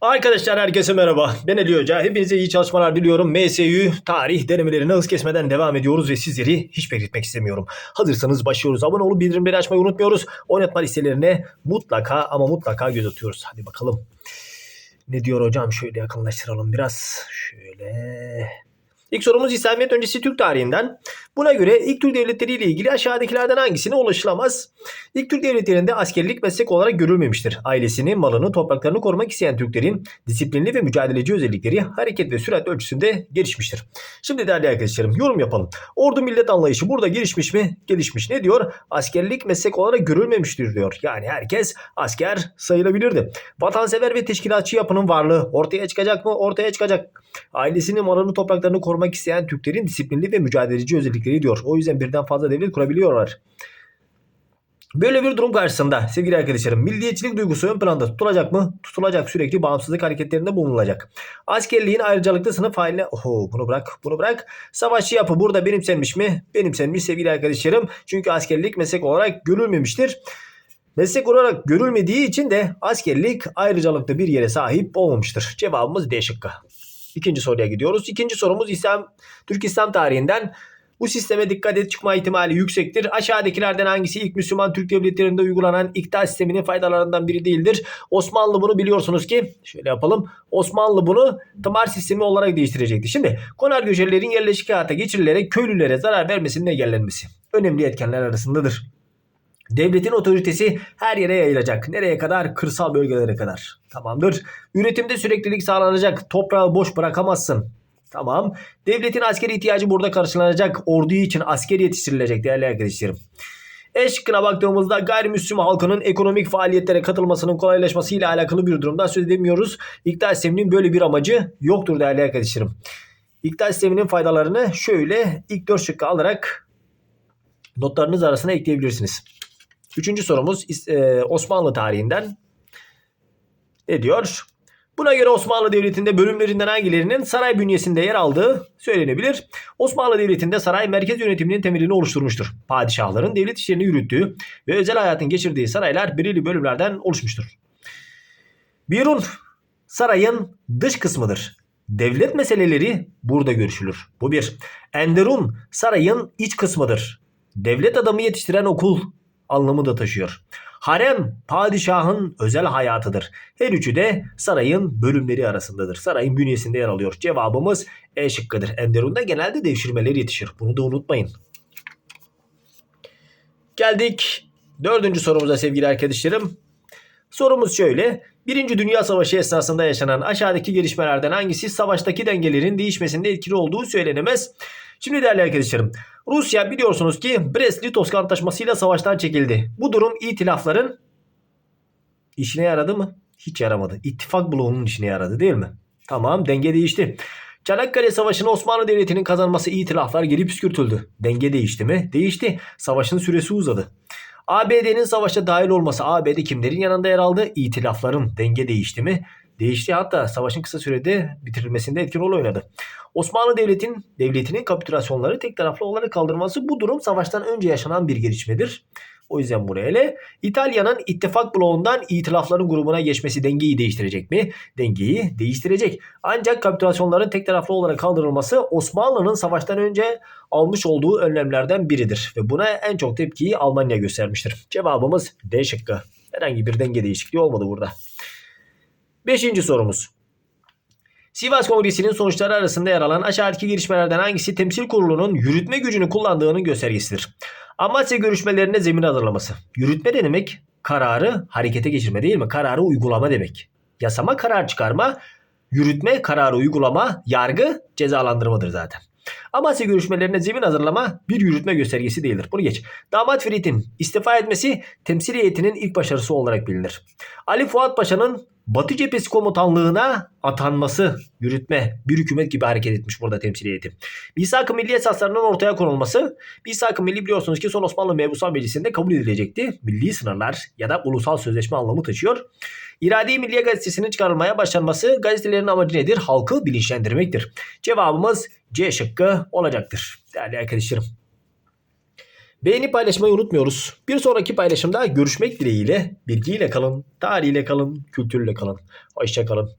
Arkadaşlar herkese merhaba. Ben Ali Hoca. Hepinize iyi çalışmalar diliyorum. MSU tarih denemelerine hız kesmeden devam ediyoruz ve sizleri hiç bekletmek istemiyorum. Hazırsanız başlıyoruz. Abone olup bildirimleri açmayı unutmuyoruz. Oynatma listelerine mutlaka ama mutlaka göz atıyoruz. Hadi bakalım. Ne diyor hocam? Şöyle yakınlaştıralım biraz. Şöyle. İlk sorumuz İslamiyet öncesi Türk tarihinden. Buna göre ilk Türk devletleri ile ilgili aşağıdakilerden hangisine ulaşılamaz? İlk Türk devletlerinde askerlik meslek olarak görülmemiştir. Ailesini, malını, topraklarını korumak isteyen Türklerin disiplinli ve mücadeleci özellikleri hareket ve sürat ölçüsünde gelişmiştir. Şimdi değerli arkadaşlarım yorum yapalım. Ordu millet anlayışı burada gelişmiş mi? Gelişmiş. Ne diyor? Askerlik meslek olarak görülmemiştir diyor. Yani herkes asker sayılabilirdi. Vatansever ve teşkilatçı yapının varlığı ortaya çıkacak mı? Ortaya çıkacak. Ailesini, malını, topraklarını korumak isteyen Türklerin disiplinli ve mücadeleci özellikleri diyor. O yüzden birden fazla devlet kurabiliyorlar. Böyle bir durum karşısında sevgili arkadaşlarım milliyetçilik duygusu ön planda tutulacak mı? Tutulacak sürekli bağımsızlık hareketlerinde bulunulacak. Askerliğin ayrıcalıklı sınıf haline oho bunu bırak bunu bırak. Savaşçı yapı burada benimsenmiş mi? Benimsenmiş sevgili arkadaşlarım. Çünkü askerlik meslek olarak görülmemiştir. Meslek olarak görülmediği için de askerlik ayrıcalıklı bir yere sahip olmamıştır. Cevabımız D şıkkı. İkinci soruya gidiyoruz. İkinci sorumuz İslam Türk İslam tarihinden bu sisteme dikkat et çıkma ihtimali yüksektir. Aşağıdakilerden hangisi ilk Müslüman Türk devletlerinde uygulanan iktidar sisteminin faydalarından biri değildir? Osmanlı bunu biliyorsunuz ki şöyle yapalım. Osmanlı bunu tımar sistemi olarak değiştirecekti. Şimdi konar göçerlerin yerleşik hayata geçirilerek köylülere zarar vermesinin engellenmesi önemli etkenler arasındadır. Devletin otoritesi her yere yayılacak. Nereye kadar? Kırsal bölgelere kadar. Tamamdır. Üretimde süreklilik sağlanacak. Toprağı boş bırakamazsın. Tamam. Devletin askeri ihtiyacı burada karşılanacak. Ordu için asker yetiştirilecek değerli arkadaşlarım. E şıkkına baktığımızda gayrimüslim halkının ekonomik faaliyetlere katılmasının kolaylaşması ile alakalı bir durumdan söz edemiyoruz. İktidar sisteminin böyle bir amacı yoktur değerli arkadaşlarım. İktidar sisteminin faydalarını şöyle ilk dört şıkkı alarak notlarınız arasına ekleyebilirsiniz. Üçüncü sorumuz e, Osmanlı tarihinden. Ne diyor? Buna göre Osmanlı Devleti'nde bölümlerinden hangilerinin saray bünyesinde yer aldığı söylenebilir. Osmanlı Devleti'nde saray merkez yönetiminin temelini oluşturmuştur. Padişahların devlet işlerini yürüttüğü ve özel hayatın geçirdiği saraylar belirli bölümlerden oluşmuştur. Birun sarayın dış kısmıdır. Devlet meseleleri burada görüşülür. Bu bir. Enderun sarayın iç kısmıdır. Devlet adamı yetiştiren okul anlamı da taşıyor. Harem padişahın özel hayatıdır. Her üçü de sarayın bölümleri arasındadır. Sarayın bünyesinde yer alıyor. Cevabımız E şıkkıdır. Enderun'da genelde devşirmeler yetişir. Bunu da unutmayın. Geldik dördüncü sorumuza sevgili arkadaşlarım. Sorumuz şöyle. Birinci Dünya Savaşı esnasında yaşanan aşağıdaki gelişmelerden hangisi savaştaki dengelerin değişmesinde etkili olduğu söylenemez. Şimdi değerli arkadaşlarım Rusya biliyorsunuz ki Brest-Litovsk Antlaşması'yla savaştan çekildi. Bu durum itilafların işine yaradı mı? Hiç yaramadı. İttifak bloğunun işine yaradı değil mi? Tamam denge değişti. Çanakkale Savaşı'nı Osmanlı Devleti'nin kazanması itilaflar geri püskürtüldü. Denge değişti mi? Değişti. Savaşın süresi uzadı. ABD'nin savaşa dahil olması ABD kimlerin yanında yer aldı? İtilafların denge değişti mi? Değişti hatta savaşın kısa sürede bitirilmesinde etkin rol oynadı. Osmanlı Devleti'nin devletinin kapitülasyonları tek taraflı olarak kaldırması bu durum savaştan önce yaşanan bir gelişmedir. O yüzden buraya ele İtalya'nın ittifak bloğundan itilafların grubuna geçmesi dengeyi değiştirecek mi? Dengeyi değiştirecek. Ancak kapitülasyonların tek taraflı olarak kaldırılması Osmanlı'nın savaştan önce almış olduğu önlemlerden biridir. Ve buna en çok tepkiyi Almanya göstermiştir. Cevabımız D şıkkı. Herhangi bir denge değişikliği olmadı burada. Beşinci sorumuz. Sivas Kongresi'nin sonuçları arasında yer alan aşağıdaki gelişmelerden hangisi temsil kurulunun yürütme gücünü kullandığının göstergesidir? Amasya görüşmelerine zemin hazırlaması. Yürütme ne demek? Kararı harekete geçirme değil mi? Kararı uygulama demek. Yasama karar çıkarma, yürütme kararı uygulama, yargı cezalandırmadır zaten. Amasya görüşmelerine zemin hazırlama bir yürütme göstergesi değildir. Bunu geç. Damat Ferit'in istifa etmesi temsil heyetinin ilk başarısı olarak bilinir. Ali Fuat Paşa'nın Batı Cephesi Komutanlığına atanması, yürütme, bir hükümet gibi hareket etmiş burada temsil heyeti. Misak-ı Milli esaslarının ortaya konulması, Misak-ı Milli biliyorsunuz ki son Osmanlı Mebusan Meclisi'nde kabul edilecekti. Milli sınırlar ya da ulusal sözleşme anlamı taşıyor. İrade-i Milliye Gazetesi'nin çıkarılmaya başlanması gazetelerin amacı nedir? Halkı bilinçlendirmektir. Cevabımız C şıkkı olacaktır. Değerli arkadaşlarım. Beğeni paylaşmayı unutmuyoruz. Bir sonraki paylaşımda görüşmek dileğiyle bilgiyle kalın, tarihiyle kalın, kültürle kalın. Hoşça kalın.